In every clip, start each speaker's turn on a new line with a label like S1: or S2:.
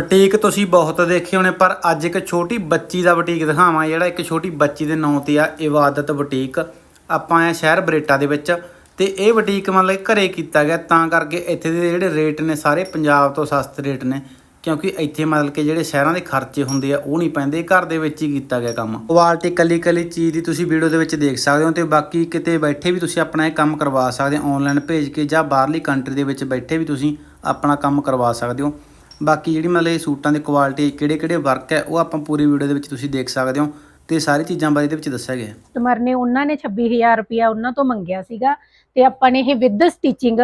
S1: Boutique ਤੁਸੀਂ ਬਹੁਤ ਦੇਖੇ ਹੋਣੇ, ਪਰ ਅੱਜ ਇੱਕ ਛੋਟੀ ਬੱਚੀ ਦਾ ਬੁਟੀਕ ਦਿਖਾਵਾਂ। ਜਿਹੜਾ ਇੱਕ ਛੋਟੀ ਬੱਚੀ ਦੇ ਨਾਂ ਤੇ ਆ, ਇਬਾਦਤ ਬੁਟੀਕ। ਆਪਾਂ ਆ ਸ਼ਹਿਰ ਬਰੇਟਾ ਦੇ ਵਿੱਚ ਤੇ ਇਹ ਬੁਟੀਕ ਮਤਲਬ ਕਿ ਘਰੇ ਕੀਤਾ ਗਿਆ, ਤਾਂ ਕਰਕੇ ਇੱਥੇ ਦੇ ਜਿਹੜੇ ਰੇਟ ਨੇ ਸਾਰੇ ਪੰਜਾਬ ਤੋਂ ਸਸਤੇ ਰੇਟ ਨੇ, ਕਿਉਂਕਿ ਇੱਥੇ ਮਤਲਬ ਕਿ ਜਿਹੜੇ ਸ਼ਹਿਰਾਂ ਦੇ ਖਰਚੇ ਹੁੰਦੇ ਆ, ਉਹ ਨਹੀਂ ਪੈਂਦੇ, ਘਰ ਦੇ ਵਿੱਚ ਹੀ ਕੀਤਾ ਗਿਆ ਕੰਮ। ਕੁਆਲਿਟੀ ਕੱਲੀ ਕੱਲੀ ਚੀਜ਼ ਦੀ ਤੁਸੀਂ ਵੀਡੀਓ ਦੇ ਵਿੱਚ ਦੇਖ ਸਕਦੇ ਹੋ ਤੇ ਬਾਕੀ ਕਿਤੇ ਬੈਠੇ ਵੀ ਤੁਸੀਂ ਆਪਣਾ ਇਹ ਕੰਮ ਕਰਵਾ ਸਕਦੇ ਹੋ ਆਨਲਾਈਨ ਭੇਜ ਕੇ ਜਾਂ ਬਾਹਰਲੀ ਕੰਟਰੀ ਦੇ ਵਿੱਚ ਬੈਠੇ ਵੀ ਤੁਸੀਂ ਆਪਣਾ ਕੰਮ ਕਰਵਾ ਸਕਦੇ ਹੋ। ਬਾਕੀ ਜਿਹੜੀ ਮਤਲਬ ਇਹ ਸੂਟਾਂ ਦੀ ਕੁਆਲਿਟੀ ਕਿਹੜੇ ਕਿਹੜੇ ਵਰਕ ਹੈ, ਉਹ ਆਪਾਂ ਪੂਰੀ ਵੀਡੀਓ ਦੇ ਵਿੱਚ ਤੁਸੀਂ ਦੇਖ ਸਕਦੇ ਹੋ ਤੇ ਸਾਰੀ ਚੀਜ਼ਾਂ ਬਾਰੇ ਇਹਦੇ ਵਿੱਚ ਦੱਸਿਆ ਗਿਆ
S2: ਕਸਟਮਰ ਨੇ, ਉਹਨਾਂ ਨੇ 26000 ਰੁਪਇਆ ਉਹਨਾਂ ਤੋਂ ਮੰਗਿਆ ਸੀਗਾ ਤੇ ਆਪਾਂ ਨੇ ਇਹ ਵਿਦ ਸਟਿਚਿੰਗ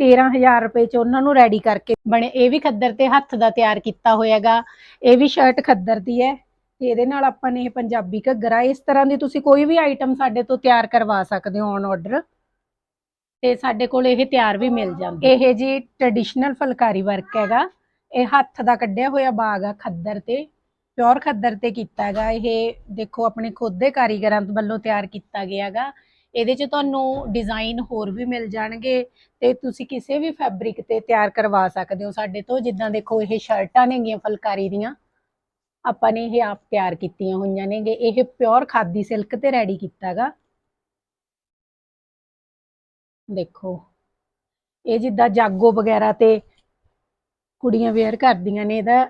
S2: 13000 ਰੁਪਏ ਚ ਉਹਨਾਂ ਨੂੰ ਰੈਡੀ ਕਰਕੇ ਬਣੇ। ਇਹ ਵੀ ਖੱਦਰ ਤੇ ਹੱਥ ਦਾ ਤਿਆਰ ਕੀਤਾ ਹੋਇਆਗਾ, ਇਹ ਵੀ ਸ਼ਰਟ ਖੱਦਰ ਦੀ ਹੈ ਤੇ ਇਹਦੇ ਨਾਲ ਆਪਾਂ ਨੇ ਇਹ ਪੰਜਾਬੀ ਘੱਗਰਾ, ਇਸ ਤਰ੍ਹਾਂ ਦੀ ਤੁਸੀਂ ਕੋਈ ਵੀ ਆਈਟਮ ਸਾਡੇ ਤੋਂ ਤਿਆਰ ਕਰਵਾ ਸਕਦੇ ਹੋ ਔਨ ਆਰਡਰ ਤੇ ਸਾਡੇ ਕੋਲ ਇਹ ਤਿਆਰ ਵੀ ਮਿਲ ਜਾਂਦੀ ਇਹ ਜੀ ਟ੍ਰੈਡੀਸ਼ਨਲ ਫੁਲਕਾਰੀ ਵਰਕ ਹੈਗਾ। ਇਹ ਹੱਥ ਦਾ ਕੱਢਿਆ ਹੋਇਆ ਬਾਗ ਆ ਖੱਦਰ ਤੇ, ਪਿਓਰ ਖੱਦਰ ਤੇ ਕੀਤਾ ਹੈਗਾ। ਇਹ ਦੇਖੋ, ਆਪਣੇ ਖੁਦ ਦੇ ਕਾਰੀਗਰਾਂ ਵੱਲੋਂ ਤਿਆਰ ਕੀਤਾ ਗਿਆ ਹੈਗਾ। ਇਹਦੇ 'ਚ ਤੁਹਾਨੂੰ ਡਿਜ਼ਾਈਨ ਹੋਰ ਵੀ ਮਿਲ ਜਾਣਗੇ ਤੇ ਤੁਸੀਂ ਕਿਸੇ ਵੀ ਫੈਬਰਿਕ ਤੇ ਤਿਆਰ ਕਰਵਾ ਸਕਦੇ ਹੋ। ਸਾਡੇ ਤੋਂ ਜਿੱਦਾਂ ਦੇਖੋ, ਇਹ ਸ਼ਰਟਾਂ ਨੇਗੀਆਂ ਫੁਲਕਾਰੀ ਦੀਆਂ। ਆਪਾਂ ਨੇ ਇਹ ਆਪ ਤਿਆਰ ਕੀਤੀਆਂ ਹੋਈਆਂ ਨੇਗੇ। ਇਹ ਪਿਓਰ ਖਾਦੀ ਸਿਲਕ ਤੇ ਰੈਡੀ ਕੀਤਾ ਹੈਗਾ। ਦੇਖੋ, ਇਹ ਜਿੱਦਾਂ ਜਾਗੋ ਵਗੈਰਾ ਤੇ ਕੁੜੀਆਂ ਵੇਅਰ ਕਰਦੀਆਂ ਨੇ, ਇਹਦਾ,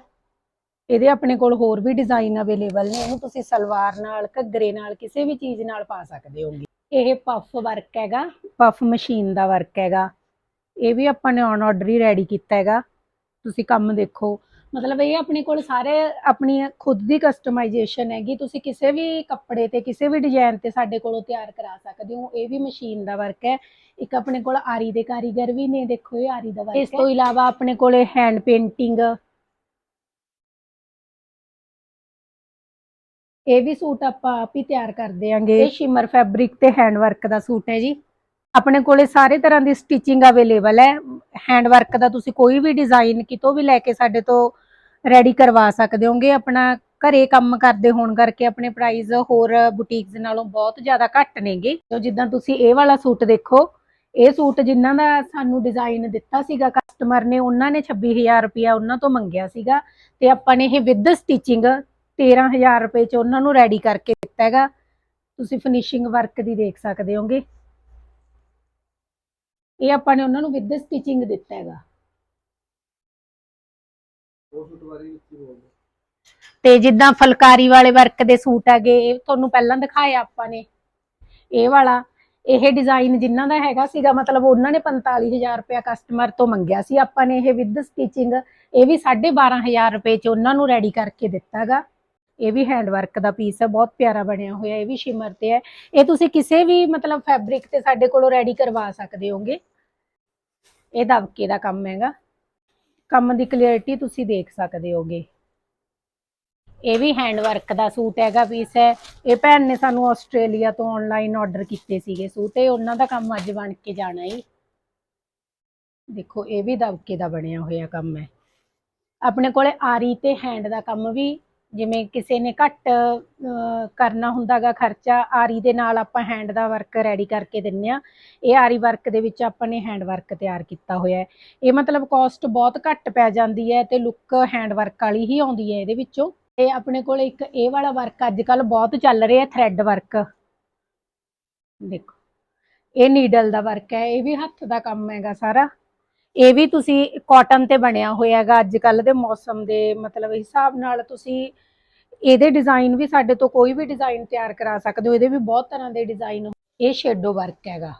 S2: ਇਹਦੇ ਆਪਣੇ ਕੋਲ ਹੋਰ ਵੀ ਡਿਜ਼ਾਈਨ ਅਵੇਲੇਬਲ ਨੇ, ਇਹਨੂੰ ਤੁਸੀਂ ਸਲਵਾਰ ਨਾਲ, ਘੱਗਰੇ ਨਾਲ, ਕਿਸੇ ਵੀ ਚੀਜ਼ ਨਾਲ ਪਾ ਸਕਦੇ ਹੋਗੇ। ਇਹ ਪਫ ਵਰਕ ਹੈਗਾ ਪਫ ਮਸ਼ੀਨ ਦਾ ਵਰਕ ਹੈਗਾ। ਇਹ ਵੀ ਆਪਾਂ ਨੇ ਔਨ ਆਰਡਰ ਹੀ ਰੈਡੀ ਕੀਤਾ ਹੈਗਾ। ਤੁਸੀਂ ਕੰਮ ਦੇਖੋ ਮਤਲਬ ਇਹ ਆਪਣੇ ਕੋਲ ਸਾਰੇ ਆਪਣੀ ਖੁਦ ਦੀ ਕਸਟਮਾਈਜੇਸ਼ਨ ਹੈਗੀ ਤੁਸੀਂ ਕਿਸੇ ਵੀ ਕੱਪੜੇ ਤੇ ਕਿਸੇ ਵੀ ਡਿਜ਼ਾਈਨ ਤੇ ਸਾਡੇ ਕੋਲੋਂ ਤਿਆਰ ਕਰਾ ਸਕਦੇ ਹੋ। ਇਹ ਵੀ ਮਸ਼ੀਨ ਦਾ ਵਰਕ ਹੈ। ਇੱਕ ਆਪਣੇ ਕੋਲ ਆਰੀ ਦੇ ਕਾਰੀਗਰ ਵੀ ਨੇ ਦੇਖੋ ਇਹ ਆਰੀ ਦਾ ਵਰਕ ਇਸ ਤੋਂ ਇਲਾਵਾ ਆਪਣੇ ਕੋਲੇ ਹੈਂਡ ਪੇਂਟਿੰਗ ਇਹ ਵੀ ਸੂਟ ਆਪਾਂ ਆਪ ਹੀ ਤਿਆਰ ਕਰ ਦਿਆਂਗੇ। ਇਹ ਸ਼ਿਮਰ ਫੈਬਰਿਕ ਤੇ ਹੈਂਡ ਵਰਕ ਦਾ ਸੂਟ ਹੈ ਜੀ। ਆਪਣੇ ਕੋਲੇ ਸਾਰੇ ਤਰ੍ਹਾਂ ਦੀ ਸਟਿਚਿੰਗ ਅਵੇਲੇਬਲ ਹੈ। ਹੈਂਡ ਵਰਕ ਦਾ ਤੁਸੀਂ ਕੋਈ ਵੀ ਡਿਜ਼ਾਈਨ ਕਿਤੋਂ ਵੀ ਲੈ ਕੇ ਸਾਡੇ ਤੋਂ ਰੈਡੀ ਕਰਵਾ ਸਕਦੇ ਹੋਗੇ, ਆਪਣਾ ਘਰੇ ਕੰਮ ਕਰਦੇ ਹੋਣ ਕਰਕੇ ਆਪਣੇ ਪ੍ਰਾਈਸ ਹੋਰ ਬੁਟੀਕਸ ਨਾਲੋਂ ਬਹੁਤ ਜ਼ਿਆਦਾ ਘੱਟ ਨੇਗੇ। ਤੇ ਜਿੱਦਾਂ ਤੁਸੀਂ ਇਹ ਵਾਲਾ ਸੂਟ ਦੇਖੋ, ਇਹ ਸੂਟ ਜਿਨ੍ਹਾਂ ਦਾ ਸਾਨੂੰ ਡਿਜ਼ਾਈਨ ਦਿੱਤਾ ਸੀਗਾ ਕਸਟਮਰ ਨੇ, ਉਹਨਾਂ ਨੇ 26000 ਰੁਪਇਆ ਉਹਨਾਂ ਤੋਂ ਮੰਗਿਆ ਸੀਗਾ ਤੇ ਆਪਾਂ ਨੇ ਇਹ ਵਿਦ ਸਟਿਚਿੰਗ 13000 ਰੁਪਏ ਚ ਉਹਨਾਂ ਨੂੰ ਰੈਡੀ ਕਰਕੇ ਦਿੱਤਾ ਹੈਗਾ। ਤੁਸੀਂ ਫਿਨਿਸ਼ਿੰਗ ਵਰਕ ਦੀ ਦੇਖ ਸਕਦੇ ਹੋਗੇ। ਇਹ ਆਪਾਂ ਨੇ ਉਹਨਾਂ ਨੂੰ ਵਿਦ ਸਟਿਚਿੰਗ ਦਿੱਤਾ ਹੈਗਾ। ਤੇ ਜਿੱਦਾਂ ਫਲਕਾਰੀ ਵਾਲੇ ਵਰਕ ਦੇ ਸੂਟ ਹੈਗੇ, ਇਹ ਤੁਹਾਨੂੰ ਪਹਿਲਾਂ ਦਿਖਾਇਆ ਆਪਾਂ ਨੇ। ਇਹ ਵਾਲਾ, ਇਹ ਡਿਜ਼ਾਈਨ ਜਿਨ੍ਹਾਂ ਦਾ ਹੈਗਾ ਸੀਗਾ, ਮਤਲਬ ਉਹਨਾਂ ਨੇ 45000 ਰੁਪਇਆ ਕਸਟਮਰ ਤੋਂ ਮੰਗਿਆ ਸੀ ਆਪਾਂ ਨੇ ਇਹ ਵਿਦ ਸਟਿਚਿੰਗ ਇਹ ਵੀ 12500 ਰੁਪਏ ਚ ਉਹਨਾਂ ਨੂੰ ਰੈਡੀ ਕਰਕੇ ਦਿੱਤਾਗਾ। ਇਹ ਵੀ ਹੈਂਡ ਵਰਕ ਦਾ ਪੀਸ ਹੈ ਬਹੁਤ ਪਿਆਰਾ ਬਣਿਆ ਹੋਇਆ, ਇਹ ਵੀ ਸ਼ਿਮਰ ਤੇ ਹੈ। ਇਹ ਤੁਸੀਂ ਕਿਸੇ ਵੀ ਮਤਲਬ ਫੈਬਰਿਕ ਤੇ ਸਾਡੇ ਕੋਲੋਂ ਰੈਡੀ ਕਰਵਾ ਸਕਦੇ ਹੋਗੇ। ਇਹ ਦਬਕੇ ਦਾ ਕੰਮ ਹੈਗਾ। ਕੰਮ ਦੀ ਕਲੀਅਰਿਟੀ ਤੁਸੀਂ ਦੇਖ ਸਕਦੇ ਹੋਗੇ। ਇਹ ਵੀ ਹੈਂਡ ਵਰਕ ਦਾ ਸੂਟ ਹੈਗਾ ਪੀਸ ਹੈ। ਇਹ ਭੈਣ ਨੇ ਸਾਨੂੰ ਆਸਟ੍ਰੇਲੀਆ ਤੋਂ ਆਨਲਾਈਨ ਆਰਡਰ ਕੀਤੇ ਸੀਗੇ ਸੂਟ। ਇਹ ਉਹਨਾਂ ਦਾ ਕੰਮ ਅੱਜ ਬਣ ਕੇ ਜਾਣਾ ਈ। ਦੇਖੋ, ਇਹ ਵੀ ਦਬਕੇ ਦਾ ਬਣਿਆ ਹੋਇਆ ਕੰਮ ਹੈ। ਆਪਣੇ ਕੋਲੇ ਆਰੀ ਤੇ ਹੈਂਡ ਦਾ ਕੰਮ ਵੀ ਜਿਵੇਂ ਕਿਸੇ ਨੇ ਘੱਟ ਕਰਨਾ ਹੁੰਦਾਗਾ ਖਰਚਾ, ਆਰੀ ਦੇ ਨਾਲ ਆਪਾਂ ਹੈਂਡ ਦਾ ਵਰਕ ਰੈਡੀ ਕਰਕੇ ਦਿੰਨੇ ਆ। ਇਹ ਆਰੀ ਵਰਕ ਦੇ ਵਿੱਚ ਆਪਾਂ ਨੇ ਹੈਂਡ ਵਰਕ ਤਿਆਰ ਕੀਤਾ ਹੋਇਆ ਹੈ। ਇਹ ਮਤਲਬ ਕਾਸਟ ਬਹੁਤ ਘੱਟ ਪੈ ਜਾਂਦੀ ਹੈ ਤੇ ਲੁੱਕ ਹੈਂਡ ਵਰਕ ਵਾਲੀ ਹੀ ਆਉਂਦੀ ਹੈ ਇਹਦੇ ਵਿੱਚੋਂ। ਤੇ ਆਪਣੇ ਕੋਲ ਇੱਕ ਇਹ ਵਾਲਾ ਵਰਕ ਅੱਜ ਕੱਲ ਬਹੁਤ ਚੱਲ ਰਿਹਾ ਥ੍ਰੈਡ ਵਰਕ ਦੇਖੋ, ਇਹ ਨੀਡਲ ਦਾ ਵਰਕ ਹੈ, ਇਹ ਵੀ ਹੱਥ ਦਾ ਕੰਮ ਹੈਗਾ ਸਾਰਾ। ਇਹ ਵੀ ਤੁਸੀਂ ਕਾਟਨ ਤੇ ਬਣਿਆ ਹੋਇਆ ਹੈਗਾ ਅੱਜ ਕੱਲ ਦੇ ਮੌਸਮ ਦੇ ਮਤਲਬ ਹਿਸਾਬ ਨਾਲ ਤੁਸੀਂ ਇਹਦੇ ਡਿਜ਼ਾਈਨ ਵੀ ਸਾਡੇ ਤੋਂ ਕੋਈ ਵੀ ਡਿਜ਼ਾਈਨ ਤਿਆਰ ਕਰਾ ਸਕਦੇ ਹੋ, ਇਹਦੇ ਵੀ ਬਹੁਤ ਤਰ੍ਹਾਂ ਦੇ ਡਿਜ਼ਾਈਨ ਇਹ ਸ਼ੈਡੋ ਵਰਕ ਹੈਗਾ।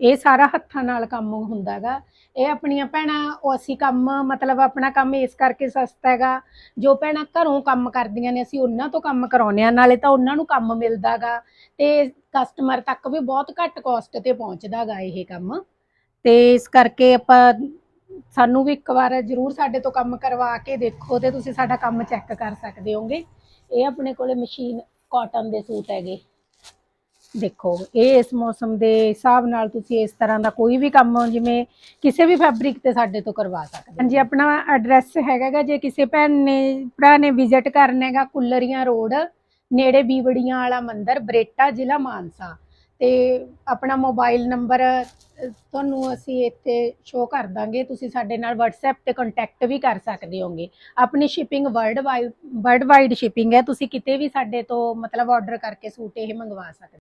S2: ਇਹ ਸਾਰਾ ਹੱਥਾਂ ਨਾਲ ਕੰਮ ਹੁੰਦਾ ਹੈਗਾ। ਇਹ ਆਪਣੀਆਂ ਭੈਣਾਂ, ਉਹ ਅਸੀਂ ਕੰਮ ਮਤਲਬ ਆਪਣਾ ਕੰਮ ਇਸ ਕਰਕੇ ਸਸਤਾ ਹੈਗਾ, ਜੋ ਭੈਣਾਂ ਘਰੋਂ ਕੰਮ ਕਰਦੀਆਂ ਨੇ, ਅਸੀਂ ਉਹਨਾਂ ਤੋਂ ਕੰਮ ਕਰਾਉਂਦੇ ਆ ਨਾਲੇ ਤਾਂ ਉਹਨਾਂ ਨੂੰ ਕੰਮ ਮਿਲਦਾਗਾ ਤੇ ਕਸਟਮਰ ਤੱਕ ਵੀ ਬਹੁਤ ਘੱਟ ਕਾਸਟ ਤੇ ਪਹੁੰਚਦਾਗਾ ਇਹ ਕੰਮ। ਤੇ ਇਸ ਕਰਕੇ ਆਪਾਂ ਸਾਨੂੰ ਵੀ ਇੱਕ ਵਾਰ ਜ਼ਰੂਰ ਸਾਡੇ ਤੋਂ ਕੰਮ ਕਰਵਾ ਕੇ ਦੇਖੋ ਤੇ ਤੁਸੀਂ ਸਾਡਾ ਕੰਮ ਚੈੱਕ ਕਰ ਸਕਦੇ ਹੋਗੇ। ਇਹ ਆਪਣੇ ਕੋਲੇ ਮਸ਼ੀਨ ਕਾਟਨ ਦੇ ਸੂਟ ਹੈਗੇ। ਦੇਖੋ, ਇਹ ਇਸ ਮੌਸਮ ਦੇ ਹਿਸਾਬ ਨਾਲ ਤੁਸੀਂ ਇਸ ਤਰ੍ਹਾਂ ਦਾ ਕੋਈ ਵੀ ਕੰਮ ਜਿਵੇਂ ਕਿਸੇ ਵੀ ਫੈਬਰਿਕ ਤੇ ਸਾਡੇ ਤੋਂ ਕਰਵਾ ਸਕਦੇ ਹੋ। ਹਾਂਜੀ, ਆਪਣਾ ਐਡਰੈਸ ਹੈਗਾ ਜੇ ਕਿਸੇ ਭੈਣ ਨੇ, ਭਰਾ ਨੇ ਵਿਜ਼ਿਟ ਕਰਨਾ ਹੈਗਾ, ਕੁੱਲਰੀਆਂ ਰੋਡ, ਨੇੜੇ ਬੀਵੜੀਆਂ ਵਾਲਾ ਮੰਦਿਰ, ਬਰੇਟਾ ਜ਼ਿਲ੍ਹਾ ਮਾਨਸਾ। ਤੇ ਆਪਣਾ ਮੋਬਾਈਲ ਨੰਬਰ ਤੁਹਾਨੂੰ ਅਸੀਂ ਇੱਥੇ ਸ਼ੋਅ ਕਰ ਦਾਂਗੇ। ਤੁਸੀਂ ਸਾਡੇ ਨਾਲ WhatsApp ਤੇ ਕੰਟੈਕਟ ਵੀ ਕਰ ਸਕਦੇ ਹੋਗੇ। ਆਪਣੀ shipping world wide world wide shipping ਹੈ। ਤੁਸੀਂ ਕਿਤੇ ਵੀ ਸਾਡੇ ਤੋਂ ਮਤਲਬ ਆਰਡਰ ਕਰਕੇ ਸੂਟ ਇਹ ਮੰਗਵਾ ਸਕਦੇ